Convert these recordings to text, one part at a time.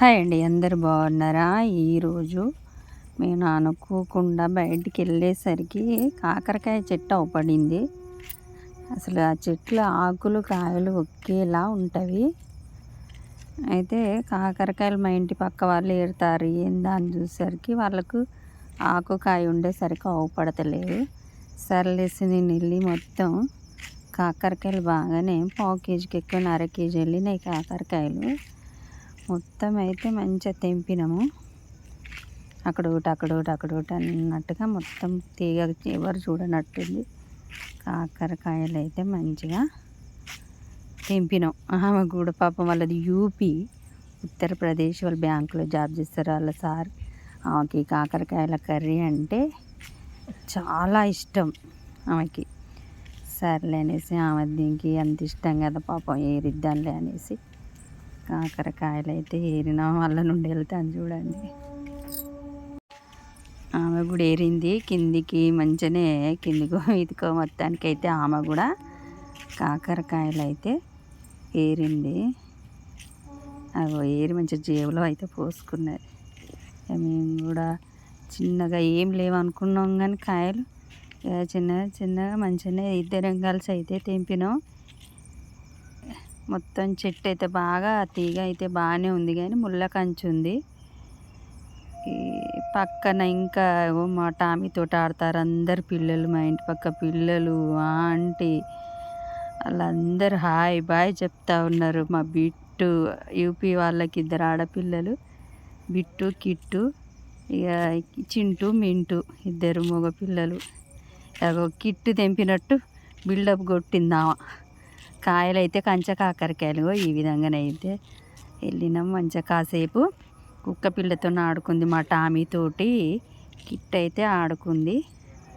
Hi అండి అందరు బాగున్నారా? ఈరోజు నేను అనుకోకుండా బయటికి వెళ్ళేసరికి కాకరకాయ చెట్టు అవపడింది. అసలు ఆ చెట్ల ఆకులు కాయలు ఒకేలా ఉంటవి. అయితే కాకరకాయలు మా ఇంటి పక్క వాళ్ళు ఏరుతారు. ఏందా అని చూసేసరికి వాళ్ళకు ఆకు కాయ ఉండేసరికి అవపడతలేదు. సర్లేసి నేను వెళ్ళి మొత్తం కాకరకాయలు బాగానే పావు కేజీకి ఎక్కువ అర కేజీ వెళ్ళినాయి కాకరకాయలు. మొత్తం అయితే మంచిగా తెంపినాము. అక్కడ ఒకటి అక్కడ ఒకటి అక్కడ ఒకటి అన్నట్టుగా మొత్తం తీగ ఎవరు చూడనట్టుంది. కాకరకాయలు అయితే మంచిగా తెంపినాం. ఆమె కూడా పాపం వాళ్ళది యూపీ ఉత్తరప్రదేశ్ వాళ్ళ బ్యాంకులో జాబ్ చేస్తారు వాళ్ళ సార్. ఆమెకి కాకరకాయల కర్రీ అంటే చాలా ఇష్టం ఆమెకి. సర్లే అనేసి ఆమె దీనికి అంత ఇష్టం కదా పాపం ఏరిద్దాంలే అనేసి. కాకరకాయలు అయితే ఏరిన వాళ్ళ నుండి వెళ్తాను చూడండి. ఆమె కూడా ఏరింది. కిందికి మంచిగానే కిందికో ఇదికో మొత్తానికి అయితే ఆమె కూడా కాకరకాయలు అయితే ఏరింది. అవి ఏరి మంచి జేబులో అయితే పోసుకున్నది. మేము కూడా చిన్నగా ఏం లేవనుకున్నాం కానీ కాయలు. చిన్నగా చిన్నగా మంచిగానే ఇద్దరం కలిసి అయితే తెంపినాం. మొత్తం చెట్టు అయితే బాగా తీగ అయితే బాగానే ఉంది కానీ ముళ్ళ కంచు ఉంది. పక్కన ఇంకా మా టామీతో ఆడతారు అందరు పిల్లలు మా ఇంటి పక్క పిల్లలు ఆంటీ వాళ్ళందరూ హాయ్ బాయ్ చెప్తా ఉన్నారు. మా బిట్టు యూపీ వాళ్ళకి ఇద్దరు ఆడపిల్లలు బిట్టు కిట్టు ఇక చింటు మింటు ఇద్దరు మగపిల్లలు. కిట్టు తెంపినట్టు బిల్డప్ కొట్టిందామా కాయలు అయితే కంచ కాకరకాయలు ఈ విధంగానైతే వెళ్ళినాం మంచిగా కాసేపు. కుక్క పిల్లతో ఆడుకుంది మా టామీతోటి కిట్ అయితే ఆడుకుంది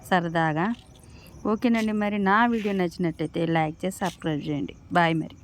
సరదాగా. ఓకేనండి మరి నా వీడియో నచ్చినట్టయితే లైక్ చేసి సబ్స్క్రైబ్ చేయండి. బాయ్ మరి.